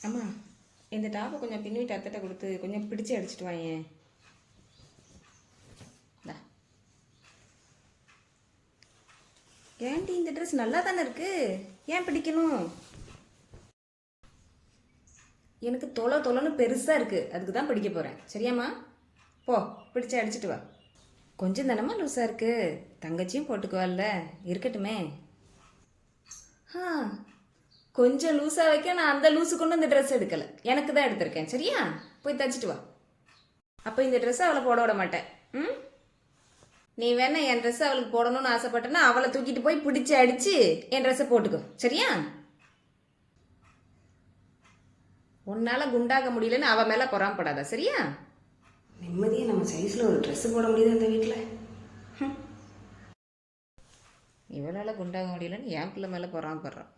அம்மா இந்த டாப்பை கொஞ்சம் பின்னிட்டு அத்தட்ட கொடுத்து கொஞ்சம் பிடிச்சி அடிச்சிட்டு வாங்க ஏன்டி இந்த ட்ரெஸ் நல்லா தானே இருக்குது ஏன் பிடிக்கணும்? எனக்கு தொலை தொலைன்னு பெருசாக இருக்குது அதுக்கு தான் பிடிக்க போகிறேன் சரியாம்மா? போ பிடிச்சி அடிச்சிட்டு வா. கொஞ்சம் தானம்மா லூஸாக இருக்குது தங்கச்சியும் போட்டுக்குவாள்ல. இருக்கட்டுமே. ஆ கொஞ்சம் லூஸாக வைக்க நான் அந்த லூஸு கொண்டு இந்த ட்ரெஸ் எடுக்கலை. எனக்கு தான் எடுத்திருக்கேன். சரியா? போய் தச்சிட்டு வா. அப்போ இந்த ட்ரெஸ்ஸை அவளை போட விட மாட்டேன். ம்? நீ வேணா என் ட்ரெஸ்ஸை அவளுக்கு போடணும்னு ஆசைப்பட்டேன்னா அவளை தூக்கிட்டு போய் பிடிச்சு அடிச்சு என் ட்ரெஸ்ஸை போட்டுக்கோ. சரியா? உன்னால குண்டாக முடியலன்னு அவ மேல பொறாமப்படாத. சரியா? நிம்மதியா நம்ம சைஸ்ல ஒரு Dress போட முடியுது அந்த வீட்டில் இவளால குண்டாக முடியலன்னு என் பிள்ளை மேல பொறாமப்படுறான்